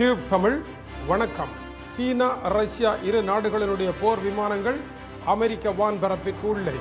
Tube Tamil வணக்கம். சீனா Russia இரு நாடுகளினுடைய போர் விமானங்கள் அமெரிக்க வான்பரப்பிற்கு உள்ளே.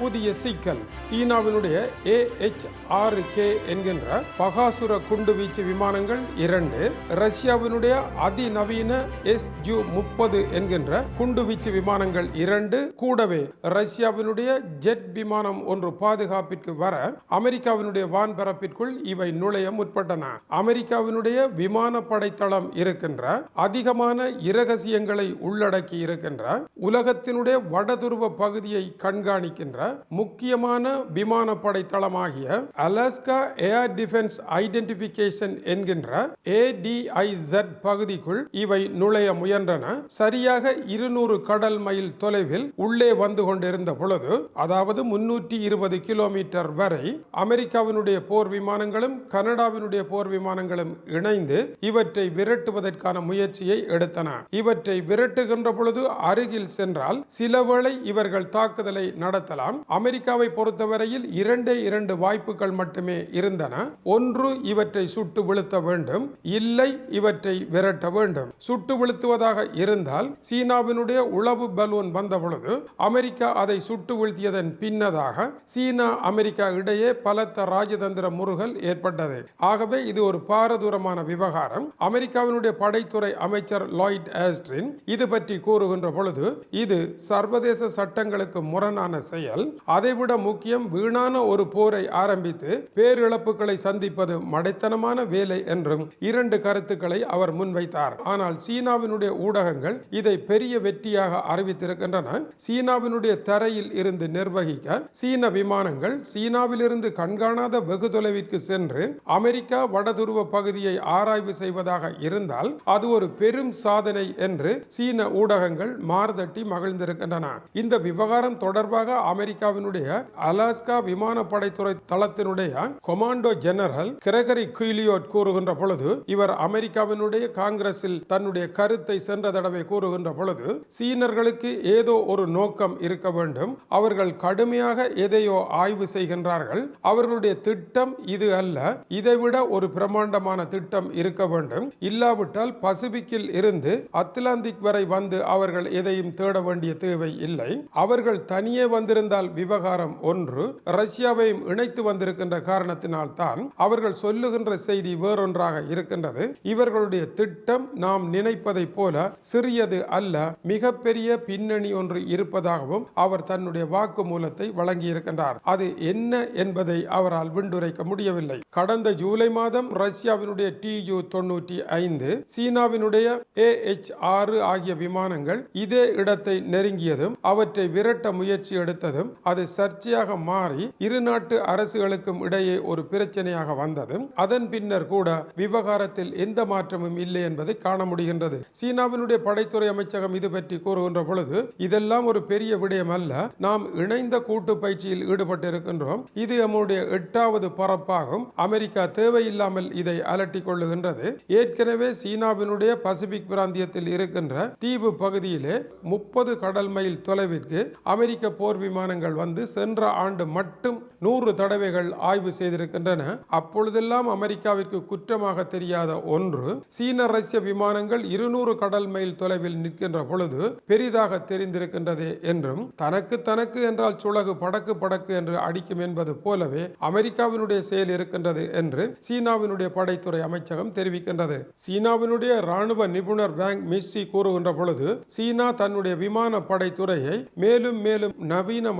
புதிய சிக்கல். சீனாவினுடைய ஏஎச் ஆறு கே என்கின்ற பகாசுர குண்டுவீச்சு விமானங்கள் இரண்டு ரஷ்யாவினுடைய அதிநவீன எஸ் ஜூ முப்பது என்கின்ற குண்டு வீச்சு விமானங்கள் இரண்டு கூடவே ரஷ்யாவினுடைய ஜெட் விமானம் ஒன்று பாதுகாப்பிற்கு வர அமெரிக்காவினுடைய வான்பரப்பிற்குள் இவை நுழைய முற்பட்டன. அமெரிக்காவினுடைய விமானப்படை தளம் இருக்கின்ற அதிகமான இரகசியங்களை உள்ளடக்கி இருக்கின்ற உலகத்தினுடைய வடதுருவ பகுதியை கண்காணிக்கின்ற முக்கியமான விமானப்படை தளமாகிய அலாஸ்கா ஏர் டிஃபென்ஸ் ஐடென்டிபிகேஷன் என்கின்ற ஏடிஐசெட் பகுதிக்குள் இவை நுழைய முயன்றன. சரியாக இருநூறு கடல் மைல் தொலைவில் உள்ளே வந்து கொண்டிருந்த பொழுது அதாவது முன்னூற்றி இருபது கிலோமீட்டர் வரை அமெரிக்காவினுடைய போர் விமானங்களும் கனடாவினுடைய போர் விமானங்களும் இணைந்து இவற்றை விரட்டுவதற்கான முயற்சியை எடுத்தன. இவற்றை விரட்டுகின்ற பொழுது அருகில் சென்றால் சிலவேளை இவர்கள் தாக்குதலை நடத்தலாம். அமெரிக்காவை பொறுத்தவரையில் இரண்டே இரண்டு வாய்ப்புகள் மட்டுமே இருந்தன. ஒன்று இவற்றை சுட்டு வீழ்த்த வேண்டும். இல்லை இவற்றை விரட்ட வேண்டும். சுட்டு வீழ்த்துவதாக இருந்தால் சீனாவினுடைய உளவு பலூன் வந்த பொழுது அமெரிக்கா அதை சுட்டு வீழ்த்தியதன் பின்னதாக சீனா அமெரிக்கா இடையே பலத்த ராஜதந்திர முருகல் ஏற்பட்டது. ஆகவே இது ஒரு பாரதூரமான விவகாரம். அமெரிக்காவினுடைய படைத்துறை அமைச்சர் லாய்ட் ஆஸ்ட்ரின் இது பற்றி கூறுகின்ற பொழுது இது சர்வதேச சட்டங்களுக்கு முரணான செயல். அதைவிட முக்கியம் வீணான ஒரு போரை ஆரம்பித்து பேரிழப்புகளை சந்திப்பது மடைத்தனமான வேலை என்றும் இரண்டு கருத்துக்களை அவர் முன்வைத்தார். ஆனால் சீனாவினுடைய ஊடகங்கள் இதை பெரிய வெற்றியாக அறிவித்திருக்கின்றன. சீனாவினுடைய தரையில் இருந்து நிர்வகிக்க சீன விமானங்கள் சீனாவிலிருந்து கண்காணாத வெகு தொலைவிற்கு சென்று அமெரிக்கா வடதுருவ பகுதியை ஆராய்வு செய்வதாக இருந்தால் அது ஒரு பெரும் சாதனை என்று சீன ஊடகங்கள் மார்தட்டி மகிழ்ந்திருக்கின்றன. இந்த விவகாரம் தொடர்பாக அமெரிக்க அமெரிக்காவினுடைய அலாஸ்கா விமானப்படைத்துறை தளத்தினுடைய கொமாண்டோ ஜெனரல் கிரகரி குயிலியோட் கூறுகின்ற பொழுது இவர் அமெரிக்காவினுடைய காங்கிரஸில் தன்னுடைய கருத்தை சென்ற தடவை கூறுகின்ற பொழுது சீனர்களுக்கு ஏதோ ஒரு நோக்கம் இருக்க வேண்டும் அவர்கள் கடுமையாக எதையோ ஆய்வு செய்கின்றார்கள் அவர்களுடைய திட்டம் இது அல்ல இதைவிட ஒரு பிரமாண்டமான திட்டம் இருக்க வேண்டும் இல்லாவிட்டால் பசிபிக்கில் இருந்து அத்லாந்திக் வரை வந்து அவர்கள் எதையும் தேட வேண்டிய தேவை இல்லை அவர்கள் தனியே வந்திருந்தால் விவகாரம் ஒன்று ரஷ்யாவையும் இணைத்து வந்திருக்கின்ற காரணத்தினால் தான் அவர்கள் சொல்லுகின்ற செய்தி வேறொன்றாக இருக்கின்றது. இவர்களுடைய திட்டம் நாம் நினைப்பதைப் போல சிறியது அல்ல மிகப்பெரிய பின்னணி ஒன்று இருப்பதாகவும் அவர் தன்னுடைய வாக்கு மூலத்தை வழங்கியிருக்கின்றார். அது என்ன என்பதை அவரால் விண்டுரைக்க முடியவில்லை. கடந்த ஜூலை மாதம் ரஷ்யாவினுடைய டி யு தொண்ணூற்றி ஐந்து சீனாவினுடைய ஏ எச் ஆறு ஆகிய விமானங்கள் இதே இடத்தை நெருங்கியதும் அவற்றை விரட்ட முயற்சி எடுத்ததும் அது சர்ச்சையாக மாறி இரு நாட்டு அரசுகளுக்கும் இடையே ஒரு பிரச்சனையாக வந்ததும் அதன் பின்னர் கூட விவகாரத்தில் எந்த மாற்றமும் இல்லை என்பதை காண முடிகின்றது. சீனாவினுடைய படைத்துறை அமைச்சகம் இது பற்றி கூறுகின்ற பொழுது இதெல்லாம் ஒரு பெரிய விடயம் அல்ல. நாம் இணைந்த கூட்டு பயிற்சியில் ஈடுபட்டிருக்கின்றோம். இது நம்முடைய எட்டாவது பரப்பாகும். அமெரிக்கா தேவையில்லாமல் இதை அலட்டிக் கொள்ளுகின்றது. ஏற்கனவே சீனாவினுடைய பசிபிக் பிராந்தியத்தில் இருக்கின்ற தீவு பகுதியிலே முப்பது கடல் மைல் தொலைவிற்கு அமெரிக்க போர் விமானங்கள் வந்து சென்ற ஆண்டு மட்டும் நூறு தடவைகள் ஆய்வு செய்திருக்கின்றன. அப்பொழுதெல்லாம் அமெரிக்காவிற்கு குற்றமாக தெரியாத ஒன்று சீன ரஷ்ய விமானங்கள் இருநூறு கடல் மைல் தொலைவில் நிற்கின்ற பொழுது பெரிதாக தெரிந்திருக்கின்றது என்றும் தனக்கு தனக்கு என்றால் சுழகு படக்கு படக்கு என்று அடிக்கும் என்பது போலவே அமெரிக்காவினுடைய செயல் இருக்கின்றது என்று சீனாவினுடைய படைத்துறை அமைச்சகம் தெரிவிக்கின்றது. சீனாவினுடைய ராணுவ நிபுணர் வேங் மிஸ்ஸி கூறுகின்ற பொழுது சீனா தன்னுடைய விமான படைத்துறையை மேலும் மேலும்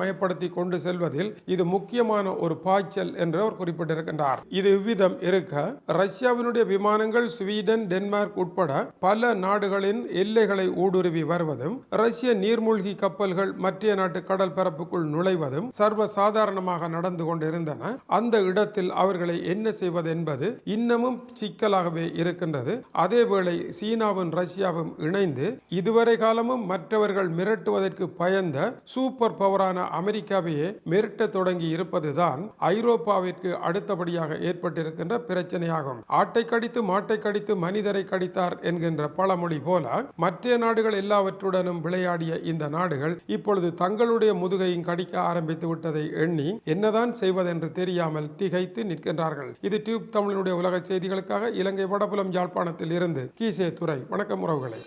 மயப்படுத்தி கொண்டு செல்வதில் இது முக்கியமான ஒரு பாய்ச்சல் என்று அவர் குறிப்பிட்டிருக்கின்றார். இது இவ்விதம் இருக்க ரஷ்யாவினுடைய விமானங்கள் ஸ்வீடன் டென்மார்க் உட்பட பல நாடுகளின் எல்லைகளை ஊடுருவி வருவதும் ரஷ்ய நீர்மூழ்கி கப்பல்கள் மத்திய நாட்டு கடல் பரப்புக்குள் நுழைவதும் சர்வசாதாரணமாக நடந்து கொண்டிருந்தன. அந்த இடத்தில் அவர்களை என்ன செய்வது என்பது இன்னமும் சிக்கலாகவே இருக்கின்றது. அதேவேளை சீனாவும் ரஷ்யாவும் இணைந்து இதுவரை காலமும் மற்றவர்கள் மிரட்டுவதற்கு பயந்த சூப்பர் பவரான அமெரிக்காவையே மிரட்ட தொடங்கி இருப்பதுதான் ஐரோப்பாவிற்கு அடுத்தபடியாக ஏற்பட்டிருக்கின்ற பிரச்சனையாகும். ஆட்டை கடித்து மாட்டை கடித்து மனிதரை கடித்தார் என்கின்ற பழமொழி போல மற்ற நாடுகள் எல்லாவற்றுடனும் விளையாடிய இந்த நாடுகள் இப்பொழுது தங்களுடைய முதுகையும் கடிக்க ஆரம்பித்து விட்டதை எண்ணி என்னதான் செய்வதென்று தெரியாமல் திகைத்து நிற்கின்றார்கள். இது டியூப் தமிழனுடைய உலக செய்திகளுக்காக இலங்கை வடபுலம் யாழ்ப்பாணத்தில் இருந்து கீசே துறை வணக்கம் உறவுகளை.